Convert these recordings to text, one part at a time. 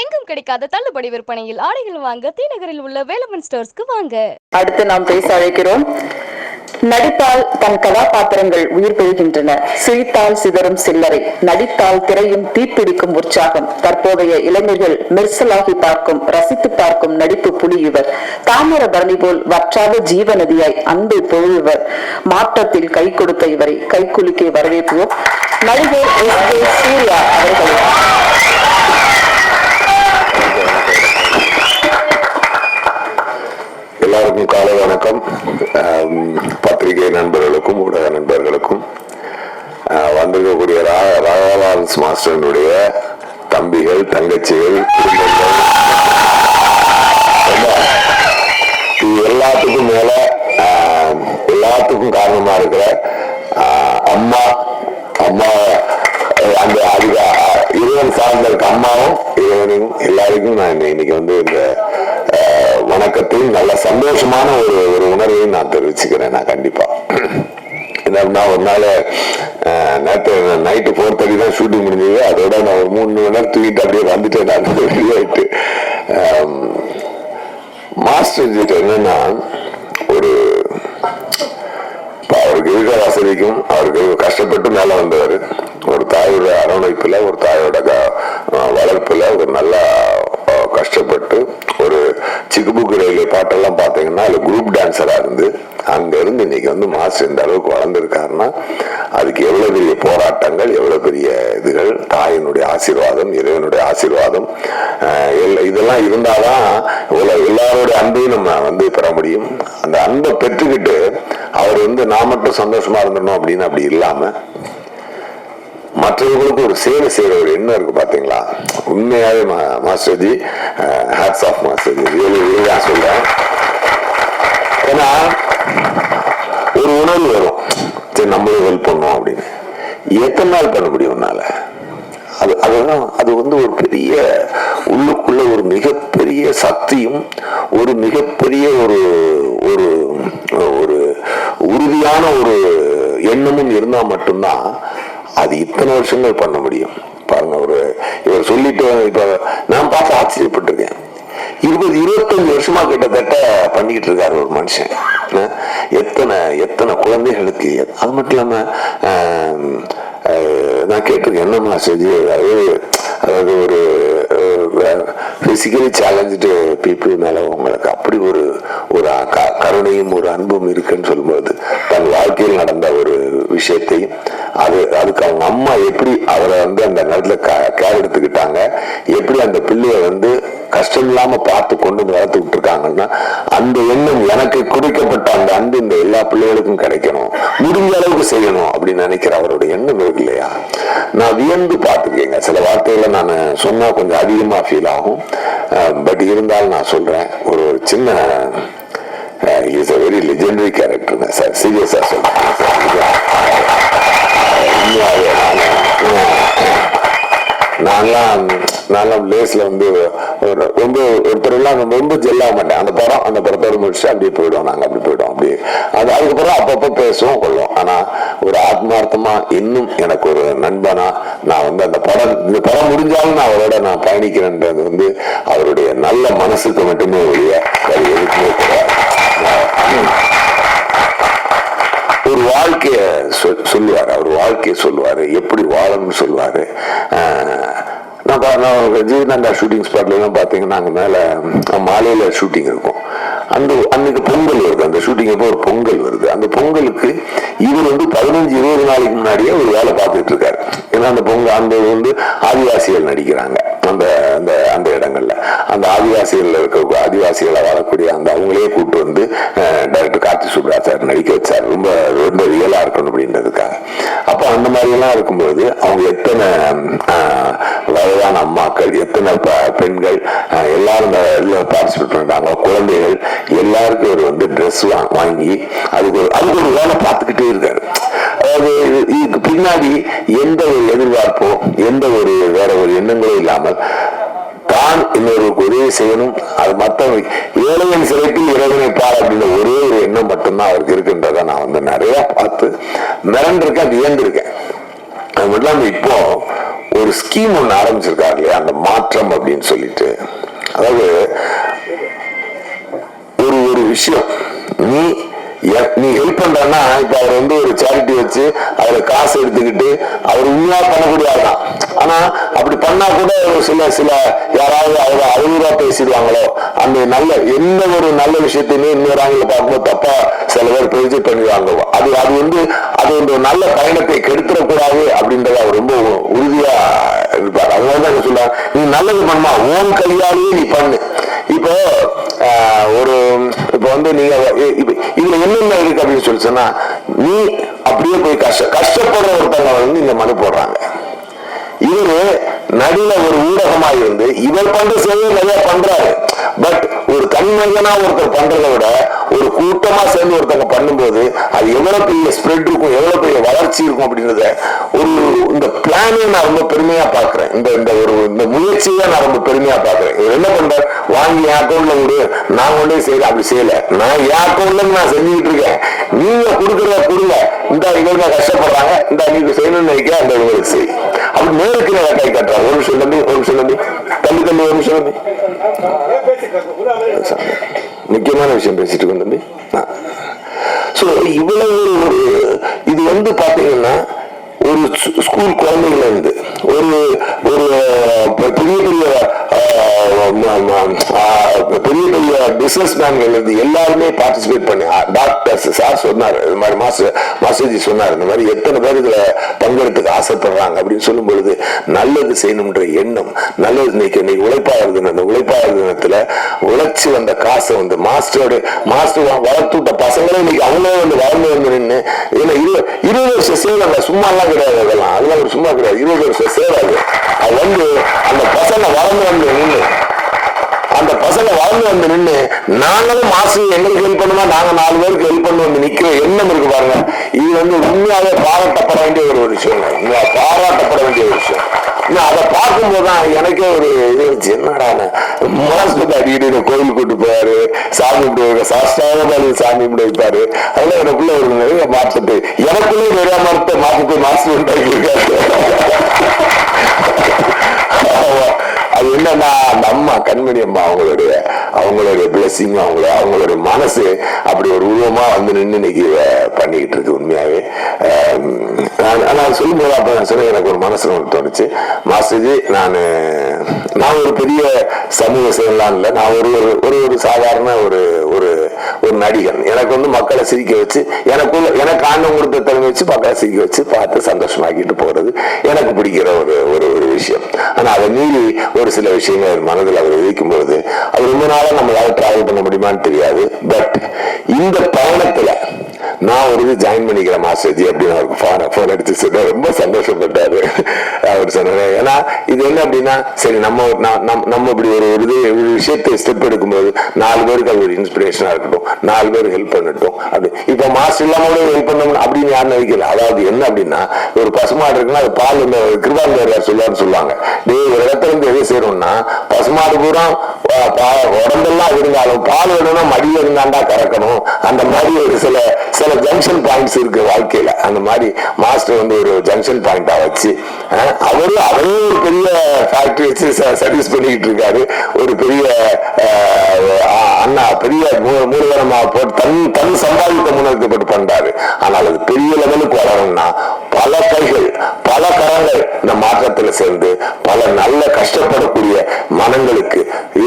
எங்கும் கிடைக்காத தள்ளுபடி விற்பனையில் ஆடைகள் வாங்க தீநகரில் உள்ள வேலமன் ஸ்டோர்ஸ்க்கு வாங்க. அடுத்து நாம் பேச அழைக்கிறோம். நடித்தால் தன் கதாபாத்திரங்கள் உயிர் பெறுகின்றன. சிரித்தால் சிதறும் சில்லறை. நடித்தால் திரையும் தீப்பிடிக்கும் உற்சாகம். தற்போதைய இளைஞர்கள் மெர்சலாகி பார்க்கும் ரசித்து பார்க்கும் நடிப்பு புலி இவர். தாமிர பரணி போல் வற்றாத ஜீவநதியாய் அன்பை பொழுவர் மாற்றத்தில் கை கொடுத்த இவரை கைக்குலுக்கை வரவேற்போம். நடிகர் சூர்யா அவர்களை எல்லாருக்கும் காலை வணக்கம். பத்திரிகை நண்பர்களுக்கும் ஊடக நண்பர்களுக்கும் வந்திருக்கக்கூடிய ரா- ராகவாலன்ஸ் மாஸ்டரனுடைய தம்பிகள் தங்கச்சிகள் குடும்பங்கள். இது எல்லாத்துக்கும் மேல எல்லாத்துக்கும் காரணமா இருக்கிற அம்மா அம்மா அந்த அதிக இறைவன் சார்ந்த இருக்க அம்மாவும் இறைவனும் எல்லாருக்கும் நான் இன்னை- இன்னைக்கு வந்து இந்த வணக்கத்தையும் நல்ல சந்தோஷமான ஒரு ஒரு உணர்வையும் நான் தெரிவிச்சுக்கிறேன் நான் கண்டிப்பா. என்ன ஒரு நாள் நேற்று நைட்டு ஃபோர் தேர்ட்டி தான் ஷூட்டிங் முடிஞ்சது. அதோட நான் ஒரு மூணு மணி நேரம் தூக்கிட்டு அப்படியே வந்துட்டேன் நான். வெளியாயிட்டு மாஸ்டர் கிட்ட என்னன்னா ஒரு அவருக்கு இருக்கிற வசதிக்கும் அவருக்கு கஷ்டப்பட்டு மேலே வந்தவர். ஒரு தாயோட அரவணைப்பில் ஒரு தாயோட க- வளர்ப்பில் ஒரு நல்லா கஷ்டப்பட்டு ஒரு சிக்குபுக்கு ரயில்வே பாட்டெல்லாம் பார்த்தீங்கன்னா அதில் குரூப் டான்ஸரா இருந்து அங்க இருந்து இன்னைக்கு வந்து மாஸ்டர் இந்த அளவுக்கு வளர்ந்துருக்காருன்னா அதுக்கு எவ்வளவு பெரிய போராட்டங்கள் எவ்வளவு பெரிய இதுகள் தாயினுடைய ஆசீர்வாதம் இறைவனுடைய ஆசீர்வாதம் இதெல்லாம் இருந்தாதான் இவ்வளவு எல்லாரோட அன்பையும் நம்ம வந்து பெற முடியும். அந்த அன்பை பெற்றுக்கிட்டு அவர் வந்து நான் மட்டும் சந்தோஷமா இருந்தணும் அப்படின்னு அப்படி இல்லாம மற்றவர்களுக்கு ஒரு சேவை செய்யற ஒரு எண்ணம் இருக்கு பாத்தீங்களா? உண்மையாவே மா- மாஸ்டர்ஜி ஹேட்ஸ் ஆஃப் மாஸ்டர்ஜி ரியலி நான் சொல்றேன். ஏன்னா ஒரு உணர்வு வரும். சரி நம்மளும் ஹெல்ப் பண்ணோம் அப்படின்னு. எத்தனை நாள் பண்ண முடியும் உன்னால? அது அதுதான் அது வந்து ஒரு பெரிய உள்ளுக்குள்ள ஒரு மிகப்பெரிய சக்தியும் ஒரு மிகப்பெரிய ஒரு ஒரு ஒரு உறுதியான ஒரு எண்ணமும் இருந்தா மட்டும்தான் அது இத்தனை வருஷங்கள் பண்ண முடியும். பாருங்க ஒரு இவர் சொல்லிட்டு இப்போ நான் பார்த்து ஆச்சரியப்பட்டிருக்கேன். இருபது இருபத்தஞ்சு வருஷமா கிட்டத்தட்ட பண்ணிக்கிட்டு இருக்காரு ஒரு மனுஷன். எத்தனை எத்தனை குழந்தைகளுக்கு அது மட்டும் இல்லாம நான் கேட்டிருக்கேன் என்னம்மா செஞ்சு அதாவது அதாவது ஒரு பிசிக்கலி சேலஞ்சு பீப்புள் மேல உங்களுக்கு அப்படி ஒரு ஒரு க- கருணையும் ஒரு அன்பும் இருக்குன்னு சொல்லும்போது தன் வாழ்க்கையில் நடந்த ஒரு விஷயத்தையும் அது அதுக்கு அவங்க அம்மா எப்படி அவரை வந்து அந்த நேரத்துல கேர் எடுத்துக்கிட்டாங்க எப்படி அந்த பிள்ளைய வந்து கஷ்டம் இல்லாம பார்த்து கொண்டு வந்து வளர்த்து இருக்காங்கன்னா அந்த எண்ணம் எனக்கு குறிக்கப்பட்ட அந்த அன்பு இந்த எல்லா பிள்ளைகளுக்கும் கிடைக்கணும். முடிஞ்ச அளவுக்கு செய்யணும் அப்படின்னு நினைக்கிற அவரோட எண்ணம் இருக்கு இல்லையா? நான் வியந்து பார்த்துக்கேங்க. சில வார்த்தைகளை நான் சொன்னா கொஞ்சம் அதிகமா ஃபீல் ஆகும். பட் இருந்தாலும் நான் சொல்றேன். ஒரு சின்ன is a very legendary character sir சீரியஸா சொல்றேன். நான்லாம் நான்லாம் லேஸ்ல வந்து ஒரு ரொம்ப ஒருத்தரெல்லாம் ரொம்ப ஜெல்லாக மாட்டேன். அந்த படம் அந்த படத்தோடு முடிச்சு அப்படியே போயிடுவோம் நாங்கள் அப்படி போயிடுவோம் அப்படியே. அது அதுக்கப்புறம் அப்பப்போ பேசுவோம் கொள்வோம் ஆனால் ஒரு ஆத்மார்த்தமாக இன்னும் எனக்கு ஒரு நண்பனா நான் வந்து அந்த படம் இந்த படம் முடிஞ்சாலும் நான் அவரோட நான் பயணிக்கிறேன்றது வந்து அவருடைய நல்ல மனசுக்கு மட்டுமே ஒழிய வேறு எதுக்குமே கிடையாது. ஒரு வாழ்க்கைய சொல்லுவார். அவர் வாழ்க்கையை சொல்லுவார். எப்படி வாழணும்னு சொல்லுவார். நான் ஷூட்டிங் ஸ்பாட்ல எல்லாம் பாத்தீங்கன்னா அங்க மேல மாலையில ஷூட்டிங் இருக்கும். அந்த அன்னைக்கு பொங்கல் வருது. அந்த ஷூட்டிங் அப்போ ஒரு பொங்கல் வருது. அந்த பொங்கலுக்கு இவர் வந்து பதினஞ்சு இருபது நாளைக்கு முன்னாடியே ஒரு வேலை பார்த்துட்டு இருக்காரு. ஏன்னா அந்த பொங்கல் அந்த வந்து ஆதிவாசிகள் நடிக்கிறாங்க. அந்த ஆதிவாசிகள்ல இருக்க ஆதிவாசிகளை வாழக்கூடிய அந்த அவங்களே கூட்டு வந்து டைரக்டர் கார்த்தி சுப்ரா சார் நடிக்க வச்சார். ரொம்ப ரொம்ப ரியலா இருக்கணும் அப்படின்றதுக்காக. அப்போ அந்த மாதிரி எல்லாம் இருக்கும்போது அவங்க எத்தனை ஆஹ், வயதான அம்மாக்கள் எத்தனை பெண்கள் எல்லாரும் இதில் பார்ட்டிசிபேட் பண்ணுறாங்க குழந்தைகள் எல்லாருக்கும் இவர் வந்து ட்ரெஸ் வாங்கி அதுக்கு ஒரு அதுக்கு ஒரு வேலை பார்த்துக்கிட்டே இருக்காரு. அதாவது இதுக்கு பின்னாடி எந்த ஒரு எதிர்பார்ப்போ எந்த ஒரு வேற ஒரு எண்ணங்களோ இல்லாமல் தான் இன்னொருக்கு உதவி செய்யணும் அது மற்றவங்க ஏழையின் சிறைப்பில் இறைவனை பார் அப்படின்ற ஒரே ஒரு எண்ணம் மட்டும்தான் அவருக்கு இருக்குன்றத நான் வந்து நிறைய பார்த்து மிரண்டிருக்கேன் இயந்திருக்கேன் அது மட்டும் இல்லாமல் இப்போ ஒரு ஸ்கீம் ஒன்று ஆரம்பிச்சிருக்காரு இல்லையா? அந்த மாற்றம் அப்படின்னு சொல்லிட்டு. அதாவது ஒரு ஒரு விஷயம். நீ நீ ஹெல்ப் பண்றன்னா இப்ப அவர் வந்து ஒரு சேரிட்டி வச்சு அதுல காசு எடுத்துக்கிட்டு அவர் உண்மையா பண்ணக்கூடிய ஆள் தான். ஆனா அப்படி பண்ணா கூட ஒரு சில சில யாராவது அவங்க அவதூறா பேசிடுவாங்களோ அந்த நல்ல எந்த ஒரு நல்ல விஷயத்தையுமே இன்னொரு ஆங்கில பார்க்கும்போது தப்பா சில பேர் ப்ரொஜெக்ட் பண்ணிடுவாங்க. அது அது வந்து அது ஒரு நல்ல பயணத்தை கெடுத்துடக்கூடாது அப்படின்றத அவர் ரொம்ப உறுதியா இருப்பார். அதனால தான் சொல்ல நீ நல்லது பண்ணுமா? ஓன் கையாலேயே நீ என்னென்ன இருக்கு அப்படின்னு சொல்லி சொன்னா நீ அப்படியே போய் கஷ்ட கஷ்டப்படுற ஒருத்தவங்க வந்து இந்த மனு போடுறாங்க. இவரு நடுவில் ஒரு ஊடகமா இருந்து இவர் பண்ற சேவை நிறைய பண்றாரு. பட் ஒரு தன்மையனா ஒருத்தர் பண்றதை விட ஒரு கூட்டமா சேர்ந்து ஒருத்தங்க பண்ணும்போது அது எவ்வளவு பெரிய ஸ்ப்ரெட் இருக்கும் எவ்வளவு பெரிய வளர்ச்சி இருக்கும் அப்படின்றத ஒரு இந்த பிளானே நான் ரொம்ப பெருமையா பாக்குறேன் இந்த இந்த ஒரு இந்த முயற்சியை நான் ரொம்ப பெருமையா பாக்குறேன் இவர் என்ன பண்றாரு? வாங்கி என் அக்கௌண்ட்ல விடு நான் கொண்டே செய்யல. அப்படி செய்யல. நான் என் அக்கௌண்ட்ல நான் செஞ்சுக்கிட்டு இருக்கேன். நீங்க கொடுக்குறத கொடுங்க. இந்த இவங்க கஷ்டப்படுறாங்க. இந்த நீங்க செய்யணும்னு நினைக்க அந்த இவங்களுக்கு செய். அப்படி நேருக்கு நேரம் கை கட்டுறாரு. ஒரு நிமிஷம் தம்பி ஒரு நிமிஷம் தம்பி. தம்பி தம்பி ஒரு நிமிஷம் தம்பி. முக்கியமான விஷயம் பேசிட்டு இருக்கோம் தம்பி. ஸோ இவ்வளவு ஒரு இது வந்து பார்த்தீங்கன்னா ஒரு ஸ்கூல் குழந்தைகள் இருந்து ஒரு ஒரு பெரிய பெரிய பெரிய பெரிய பிசினஸ் மேன்கள் இருந்து எல்லாருமே பார்ட்டிசிபேட் பண்ணி டாக்டர்ஸ் சார் சொன்னார் இது மாதிரி மாஸ்டர் மாஸ்டர்ஜி சொன்னார் இந்த மாதிரி எத்தனை பேர் இதுல பங்கெடுத்துக்க ஆசைப்படுறாங்க அப்படின்னு சொல்லும் பொழுது நல்லது செய்யணும்ன்ற எண்ணம் நல்லது இன்னைக்கு இன்னைக்கு உழைப்பாளர் தினம் அந்த உழைப்பாளர் தினத்துல உழைச்சி வந்த காசை வந்து மாஸ்டரோட மாஸ்டர் வளர்த்து விட்ட பசங்களே இன்னைக்கு அவங்களே வந்து வளர்ந்து வந்து நின்று ஏன்னா இருபது இருபது வருஷம் சேவை சும்மா எல்லாம் கிடையாது அதெல்லாம் அதெல்லாம் ஒரு சும்மா கிடையாது. இருபது வருஷம் சேராது. அது அது வந்து அந்த பசங்க வளர்ந்து வந்து நின்று அந்த பசங்க வளர்ந்து வந்து நின்று நாங்களும் மாசு எங்களுக்கு ஹெல்ப் பண்ணுமா? நாங்க நாலு பேருக்கு ஹெல்ப் பண்ணி வந்து நிக்கிற எண்ணம் இருக்கு பாருங்க. இது வந்து உண்மையாவே பாராட்டப்பட வேண்டிய ஒரு விஷயம் பாராட்டப்பட வேண்டிய ஒரு விஷயம். இன்னும் அதை பார்க்கும்போது தான் எனக்கே ஒரு இது இருந்துச்சு. என்னடா மாசத்துக்கு அடிக்கடி கோயில் கூட்டு போவாரு சாமி கும்பிட்டு சாஸ்தான சாமி கும்பிட்டு வைப்பாரு. அதெல்லாம் எனக்குள்ள ஒரு நிறைய மாற்றத்தை எனக்குள்ளே நிறைய மாற்றத்தை மாற்றத்தை மாஸ்டர் உண்டாக்கி இருக்காரு அது என்னன்னா அந்த அம்மா கண்மணி அம்மா அவங்களுடைய அவங்களுடைய பிளஸிங் அவங்கள அவங்களுடைய மனசு அப்படி ஒரு உருவமா வந்து நின்று இன்னைக்கு பண்ணிக்கிட்டு இருக்கு உண்மையாவே. நான் நான் சொல்லும்போது அப்ப நான் சொன்னேன் எனக்கு ஒரு மனசுல ஒன்று தோணுச்சு. மாஸ்டர்ஜி நான் நான் ஒரு பெரிய சமூக செயலாம் இல்லை. நான் ஒரு ஒரு- ஒரு ஒரு சாதாரண ஒரு ஒரு ஒரு நடிகன். எனக்கு வந்து மக்களை சிரிக்க வச்சு எனக்குள்ள எனக்கு ஆண்டம் கொடுத்த திறமை வச்சு மக்களை சிரிக்க வச்சு பார்த்து சந்தோஷமாக்கிட்டு போறது எனக்கு பிடிக்கிற ஒரு ஒரு ஒரு விஷயம். ஆனா அதை மீறி ஒரு சில விஷயங்கள் அவர் மனதில் அவர் விதிக்கும் பொழுது அது ரொம்ப நாளாக நம்மளால டிராவல் பண்ண முடியுமான்னு தெரியாது. பட் இந்த பயணத்துல நான் ஒரு இது ஜாயின் பண்ணிக்கிறேன் மாஸ்டர்ஜி அப்படின்னு அவருக்கு ஃபோன் ஃபோன் அடிச்சு சொன்னா ரொம்ப சந்தோஷப்பட்டாரு. அவர் சொன்னாரு ஏன்னா இது என்ன அப்படின்னா சரி நம்ம நம்- நம்ம இப்படி ஒரு ஒரு இது ஒரு விஷயத்தை ஸ்டெப் எடுக்கும்போது நாலு பேருக்கு அது ஒரு இன்ஸ்பிரேஷனா இருக்கட்டும் நாலு பேர் ஹெல்ப் பண்ணட்டும் அப்படி. இப்போ மாஸ்டர் இல்லாம கூட ஹெல்ப் பண்ணணும் அப்படின்னு யாரும் நினைக்கல. அதாவது என்ன அப்படின்னா ஒரு பசுமாடு இருக்குன்னா அது பால் இந்த கிருபாந்தர் சொல்லுவான்னு சொல்லுவாங்க. டேய் ஒரு இடத்துல இருந்து எது செய்யணும்னா பசுமாடு பூரா உடம்பெல்லாம் இருந்தாலும் பால் வேணும்னா மடியில இருந்தாண்டா கறக்கணும். அந்த மாதிரி ஒரு சில சில ஜங்ஷன் பாயிண்ட்ஸ் இருக்கு வாழ்க்கையில. அந்த மாதிரி மாஸ்டர் வந்து ஒரு ஜங்ஷன் பாயிண்டா வச்சு அவரு அவரே ஒரு பெரிய ஃபேக்டரி வச்சு சர்வீஸ் பண்ணிக்கிட்டு இருக்காரு. ஒரு பெரிய அண்ணா பெரிய மூ- மூலதனமா போட்டு தன் தன் சம்பாதித்த முன்னெடுக்கப்பட்டு பண்றாரு. ஆனால் அது பெரிய லெவலுக்கு வரணும்னா பல கை இந்த மாற்றத்தில் சேர்ந்து பல நல்ல கஷ்டப்படக்கூடிய மனங்களுக்கு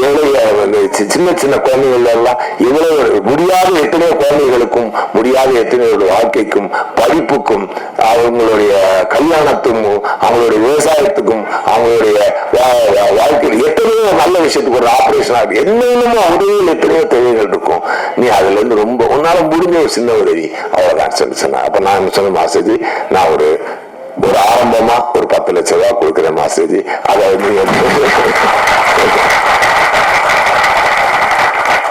ஏழை வந்து சின்ன சின்ன குழந்தைகள் எல்லாம் இவ்வளவு முடியாத எத்தனையோ குழந்தைகளுக்கும் முடியாத எத்தனையோ வாழ்க்கைக்கும் படிப்புக்கும் அவங்களுடைய கல்யாணத்துக்கும் அவங்களுடைய விவசாயத்துக்கும் அவங்களுடைய வாழ்க்கையில் எத்தனையோ நல்ல விஷயத்துக்கு ஒரு ஆபரேஷன் ஆகுது என்னென்னமோ உதவியில் எத்தனையோ தேவைகள் இருக்கும். நீ அதுல இருந்து ரொம்ப உன்னால முடிஞ்ச ஒரு சின்ன உதவி. அவ்வளவுதான். சொல்லி சொன்னேன் அப்ப நான் சொன்ன மாசேஜி நான் ஒரு ஒரு ஆரம்பமா ஒரு பத்து லட்ச ரூபா கொடுக்குறேன் மாசேஜி அதை நீங்க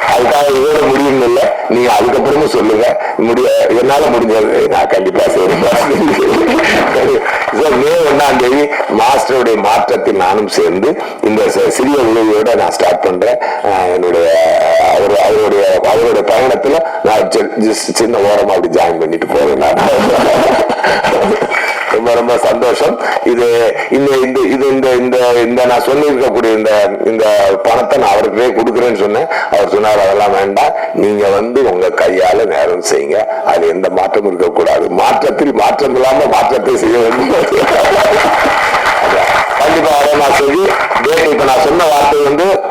அதுக்காக இதோட முடியும் இல்ல. நீங்க அதுக்கப்புறமும் சொல்லுங்க. முடிய என்னால முடிஞ்சது. நான் கண்டிப்பா செய்யறேன் So, மே ஒன்னாம் தேதி மாஸ்டருடைய மாற்றத்தில் நானும் சேர்ந்து இந்த சி- சிறிய உதவியோட நான் ஸ்டார்ட் பண்றேன். என்னுடைய அவர் அவருடைய அவருடைய பயணத்துல நான் சி- just சின்ன ஓரமா அப்படி ஜாயின் பண்ணிட்டு போவேன் நான். ரொம்ப சந்தோஷம். இது இந்த இந்த இது இந்த இந்த இந்த நான் சொல்லியிருக்கக்கூடிய இந்த இந்த பணத்தை நான் அவருக்கே கொடுக்குறேன்னு சொன்னேன். அவர் சொன்னார் அதெல்லாம் வேண்டாம். நீங்க வந்து உங்க கையால நேரம் செய்யுங்க. அது எந்த மாற்றமும் இருக்கக்கூடாது. மாற்றத்தில் மாற்றம் இல்லாம மாற்றத்தை செய்ய வேண்டும். கண்டிப்பா அதை நான் சொல்லி டேட் இப்ப நான் சொன்ன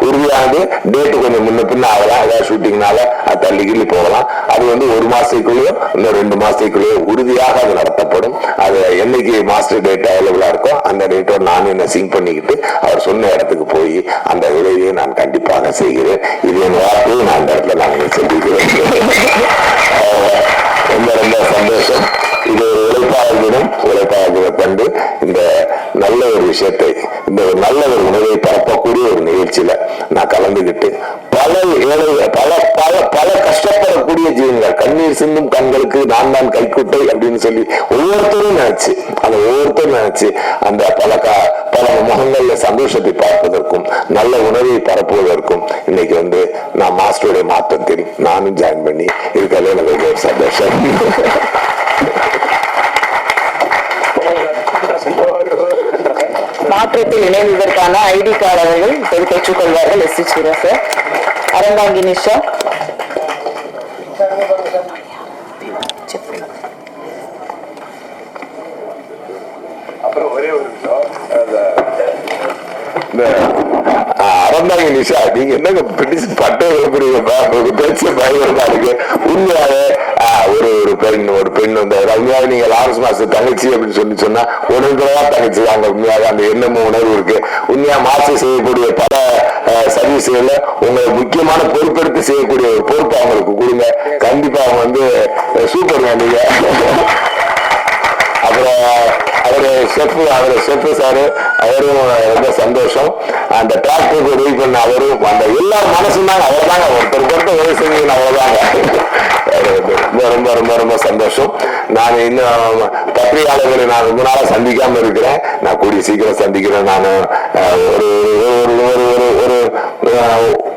உறுதியானது டேட்டு கொஞ்சம் முன்ன பின்ன ஆகலாம். ஏதாவது ஷூட்டிங்னால அது தள்ளி கிள்ளி போகலாம். அது வந்து ஒரு மாசத்துக்குள்ளேயோ இன்னும் ரெண்டு மாசத்துக்குள்ளேயோ உறுதியாக அது நடத்தப்படும். அது என்னைக்கு மாஸ்டர் டேட் அவைலபிளா இருக்கோ அந்த டேட்டோட நானும் என்ன சிங்க் பண்ணிக்கிட்டு அவர் சொன்ன இடத்துக்கு போய் அந்த உதவியை நான் கண்டிப்பாக செய்கிறேன். இது என் வார்த்தையை நான் அந்த இடத்துல நான் சொல்லிக்கிறேன் ரொம்ப ரொம்ப சந்தோஷம். இது ஒரு உழைப்பாளர் தினம் உழைப்பாளர் தினத்தன்று இந்த நல்ல ஒரு விஷயத்தை நான் கலந்துகிட்டு பல ஏழை பல பல பல கஷ்டப்படக்கூடிய ஜீவன்கள் கண்ணீர் சிந்தும் கண்களுக்கு நான் தான் கைக்குட்டை அப்படின்னு சொல்லி ஒவ்வொருத்தரும் நினைச்சு அந்த ஒவ்வொருத்தரும் நினைச்சு அந்த பல க- பல முகங்கள்ல சந்தோஷத்தை பார்ப்பதற்கும் நல்ல உணவை பரப்புவதற்கும் இன்னைக்கு வந்து நான் மாஸ்டருடைய மாற்றத்தில் நானும் ஜாயின் பண்ணி இருக்கிறதே எனக்கு ரொம்ப சந்தோஷம் மாற்றத்தில் இணைந்ததற்கான ஐடி கார்டு அவர்கள் இப்போது பெற்றுக்கொள்வார்கள் S. C. Sir. Aranthangi Nisha. Aranthangi Nisha நீங்க என்னங்க பிடிச்சு பட்டம் பேச்சு பயங்கரமா இருக்கு. உண்மையாவே ஒரு ஒரு பெண் ஒரு பெண் வந்து உண்மையாக நீங்க லாரன்ஸ் மாசம் தங்கச்சி அப்படின்னு சொல்லி சொன்னா உணர்ந்ததா தங்கச்சி அந்த உண்மையாக அந்த எண்ணமும் உணர்வு இருக்கு. உண்மையா மாற்று செய்யக்கூடிய பல சர்வீஸ்கள்ல உங்களை முக்கியமான பொறுப்பெடுத்து செய்யக்கூடிய ஒரு பொறுப்பு அவங்களுக்கு கொடுங்க. கண்டிப்பா அவங்க வந்து சூப்பர் நீங்க. அவரு செஃப் அவரு செஃப் அவரும் ரொம்ப சந்தோஷம். அந்த டிராக்டருக்கு உதவி பண்ண அவரும் அந்த எல்லா மனசும் தாங்க அவ்வளவுதாங்க. ஒருத்தர் பொறுத்த உதவி செஞ்சீங்கன்னு அவ்வளோதாங்க ரொம்ப ரொம்ப ரொம்ப ரொம்ப சந்தோஷம். நான் இன்னும் பத்திரிகையாளர்களை நான் ரொம்ப நாளாக சந்திக்காமல் இருக்கிறேன். நான் கூடிய சீக்கிரம் சந்திக்கிறேன். நான் ஒரு ஒரு ஒரு ஒரு ஒரு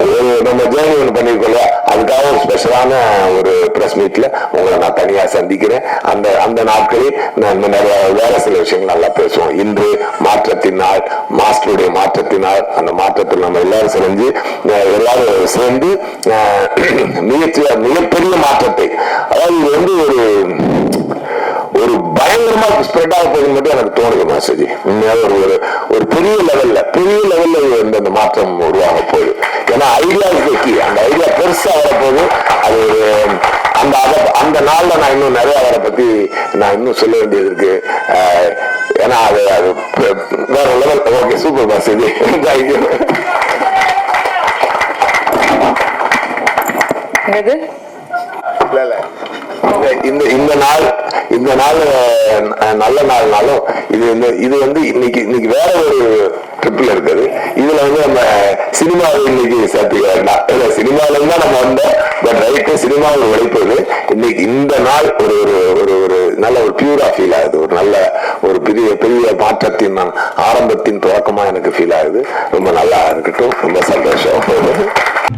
ஒரு நம்ம ஜேர்னி ஒன்று பண்ணிருக்கோம்ல அதுக்காக ஒரு ஸ்பெஷலான ஒரு பிரஸ் உங்களை நான் தனியா சந்திக்கிறேன். அந்த அந்த நாட்களில் நான் நிறைய வேற சில விஷயங்கள் நல்லா பேசுவோம். இன்று மாற்றத்தினால் மாஸ்டருடைய மாற்றத்தினால் அந்த மாற்றத்தில் நம்ம எல்லாரும் செஞ்சு எல்லாரும் சேர்ந்து அஹ், மிகப்பெரிய மாற்றத்தை அதாவது இது வந்து ஒரு ஒரு பயங்கரமா ஸ்ப்ரெட் ஆக போகுது மட்டும் எனக்கு தோணுது மாஸ்டர்ஜி. உண்மையாக ஒரு ஒரு பெரிய லெவல்ல பெரிய லெவல்ல வந்து நான் இன்னும் சொல்ல வேண்டியது இருக்கு ஏன்னா அது வேற லெவல் ஓகே சூப்பர் மாசஜி தேங்க்யூ என்னது? இல்ல இல்ல. இந்த- இந்த நாள் இந்த நாள் நல்ல நாள்னாலும் இது இந்த இது வந்து இன்னைக்கு இன்னைக்கு வேற ஒரு ட்ரிப்பில் இருக்குது. இதில் வந்து நம்ம சினிமாவை இன்னைக்கு சேர்த்துக்க வேண்டாம் இல்லை சினிமால தான் நம்ம வந்தோம். பட் ரைட்டு சினிமாவில் உழைப்பது இன்னைக்கு இந்த நாள் ஒரு ஒரு ஒரு ஒரு நல்ல ஒரு பியூரா ஃபீல் ஆகுது. ஒரு நல்ல ஒரு பெரிய பெரிய மாற்றத்தின் ஆரம்பத்தின் தொடக்கமாக எனக்கு ஃபீல் ஆகுது. ரொம்ப நல்லா இருக்கட்டும். ரொம்ப சந்தோஷம்.